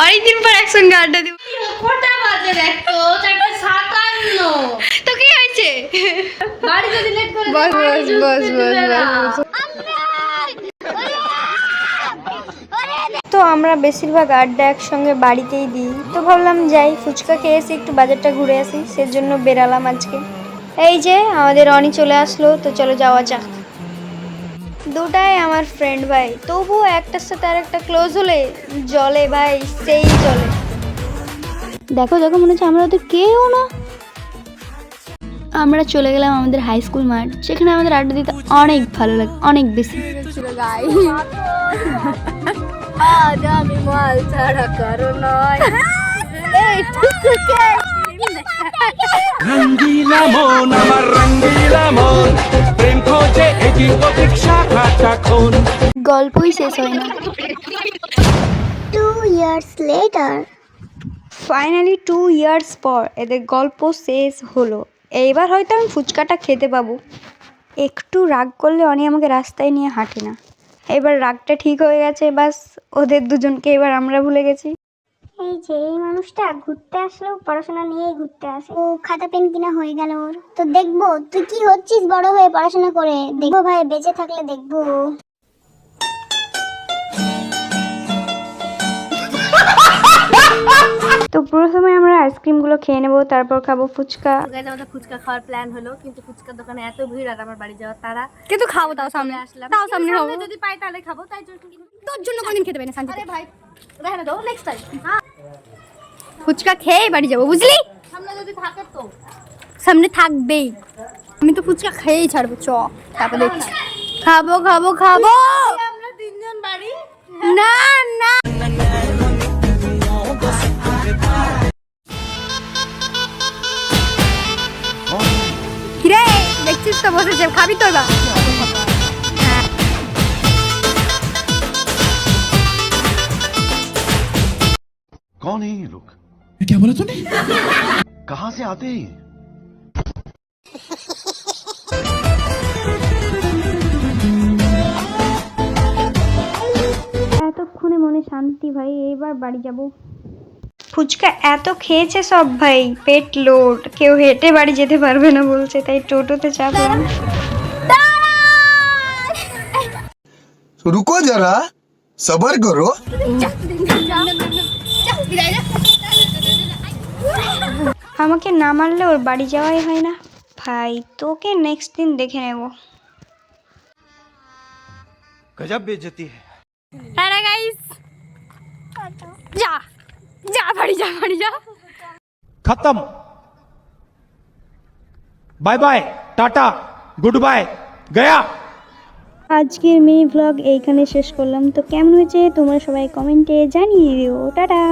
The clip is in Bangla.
অনেকদিন পর একসঙ্গে আড্ডা দিব। কটা বাজে দেখো চারটে সাতান্ন। তো কি হয়েছে? বাড়ি যদি লেট করে বস বস বস বস বস তো আমরা বেশিরভাগ আড্ডা একসঙ্গে বাড়িতেই দিই। তো ভাবলাম যাই ফুচকা খেয়ে এসে একটু বাজারটা ঘুরে আসি। সেজন্য বেরালাম আজকে। এই যে আমাদের অনি চলে আসলো তো চলো যাওয়া যাক। দুটাই আমার ফ্রেন্ড ভাই। তবুও একটার সাথে আর একটা ক্লোজ হলে জলে ভাই সেই জলে। দেখো দেখো মনে হচ্ছে আমরা তো কেউ না। আমরা চলে গেলাম আমাদের হাই স্কুল মাঠ সেখানে আমাদের আড্ডা দিতে অনেক ভালো লাগে অনেক বেশি। রঙ্গিলা মন আমার রঙ্গিলা মন। খোঁজে এটি প্রতীক্ষা খাটাক্ষণ গল্পই শেষ হয় না। Two years later. Finally two years পর এদের গল্প শেষ হলো। এইবার হয়তো আমি ফুচকাটা খেতে পাবো। একটু রাগ করলে অনি আমাকে রাস্তায় নিয়ে হাঁটে না। এবার রাগটা ঠিক হয়ে গেছে বাস ওদের দুজনকে এবার আমরা ভুলে গেছি। এই যে এই মানুষটা ঘুরতে আসলেও পড়াশোনা নিয়েই ঘুরতে আসে। ও খাতা পেন কিনা হয়ে গেল ওর। তো দেখব তুই কি হচ্ছিস বড় হয়ে পড়াশোনা করে? দেখব ভাই বেঁচে থাকলে দেখব। তো প্রথমে আমরা আইসক্রিমগুলো খেয়ে নেব তারপর খাব ফুচকা। আমাদের ফুচকা খাওয়ার প্ল্যান হলো কিন্তু ফুচকার দোকানে এত ভিড় আর আমার বাড়ি যাওয়ার তারা কিন্তু খাব তাও সামনে। আসলাম। তাও সামনে যদি পাই তাহলে খাব তাই জন্য তোর জন্য কোনদিন খেতে পারি না আরে ভাই দাও নেক্সট টাইম হ্যাঁ। ফুচকা খেয়ে বাড়ি যাব বুঝলি? সামনে যদি থাকে তো। সামনে থাকবেই। আমি তো ফুচকা খেয়েই ছাড়বো চ তারপর দেখছি। খাব খাব খাব! আমরা তিনজন বাড়ি। না না। কিরে দেখছিস তো বসেছে খাবি তো এবার। कौन है ये लोग क्या बोला तूने कहाँ से आते हैं ये? এতক্ষণে মনে শান্তি ভাই এইবার বাড়ি যাব ফুচকা এত খেয়েছে সব ভাই পেট লোড কেউ হেঁটে বাড়ি যেতে পারবে না বলছে তাই টোটোতে চাপলাম तो रुको जरा सबर আমাকে না মারলে ওর বাড়ি যাওয়াই হয় না। ভাই তোকে নেক্সট দিন দেখে নেব। গজব বেজতি আরে হ্যাঁ গাইস যা যা বাড়ি যা বাড়ি যা। খতম। Bye bye tata good bye গয়া আজকের মিনি ভ্লগ এইখানে শেষ করলাম। তো কেমন হয়েছে? তোমরা সবাই কমেন্টে জানিয়ে দিও। টাটা।